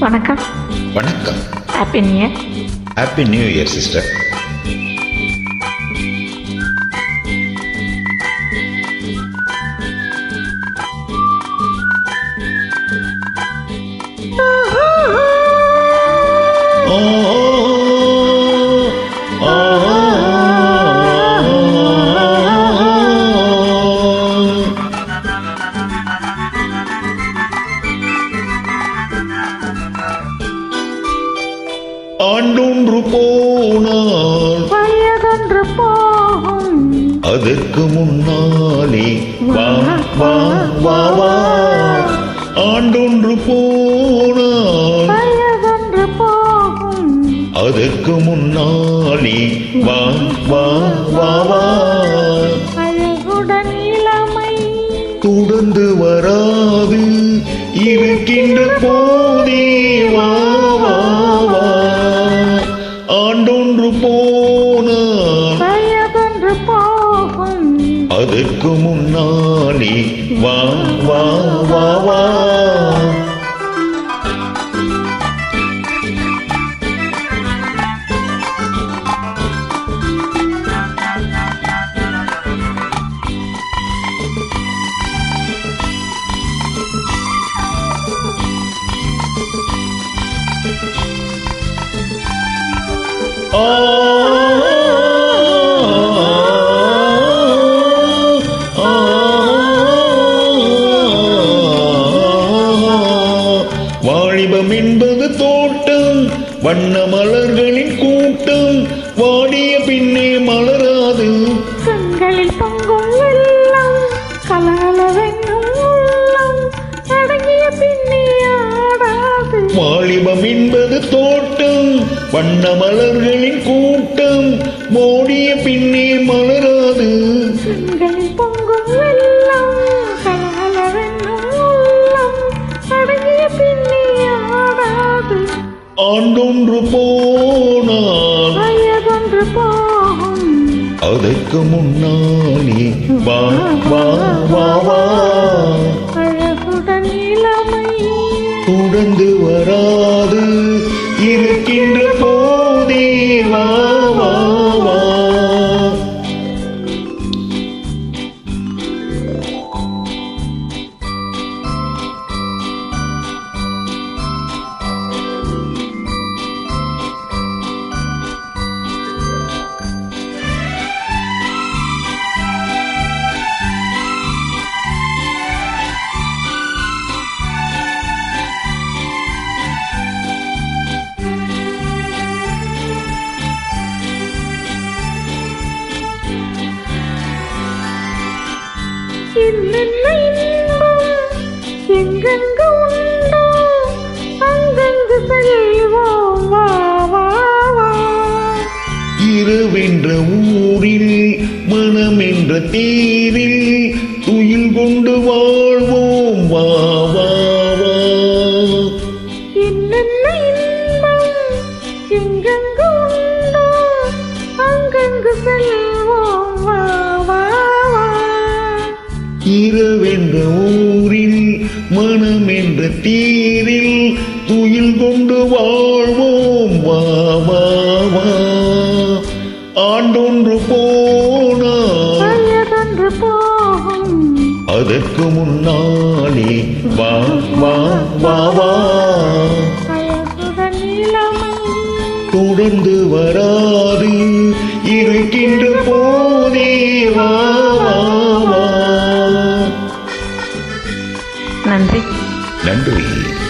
வணக்கம். வணக்கம். Happy new year happy new year sister ஆண்டொன்று போனால் வயதொன்று போகும். அதற்கு முன்னாலே வா வா வா வா ஆண்டொன்று போனால் வயதொன்று போகும். அதற்கு முன்னாலே வா வா வா வா. அதற்கு முன்னாலே வா வா வா வா ஆ தோட்டம் வண்ண மலர்களின் கூட்டம் வாடிய பின்னே மலராது. கண்களில் பொங்கும் வெள்ளம் கலகலவென்னும் அடங்கிய பின்னே ஆடாது. வாலிபம் என்பது தோட்டம் வண்ண மலர்களின் கூட்டம் மோடிய பின்னே மலராது. அதற்கு முன்னாலே வா வா வா வா. என்னென்ன இன்பம் எங்கெங்கு உண்டோ அங்கங்கு செல்வோம். வா வா வா. இரவென்ற ஊரில் மனமென்ற தேரில் இரவென்ற ஊரில் மனம் என்ற தேரில் துயில் கொண்டு வாழ்வோம். வா வா வா. ஆண்டொன்று போனால் வயதொன்று போகும். அதற்கு முன்னாலே வா வா வா வா. தொடர்ந்து வராது இருக்கின்ற போதே We.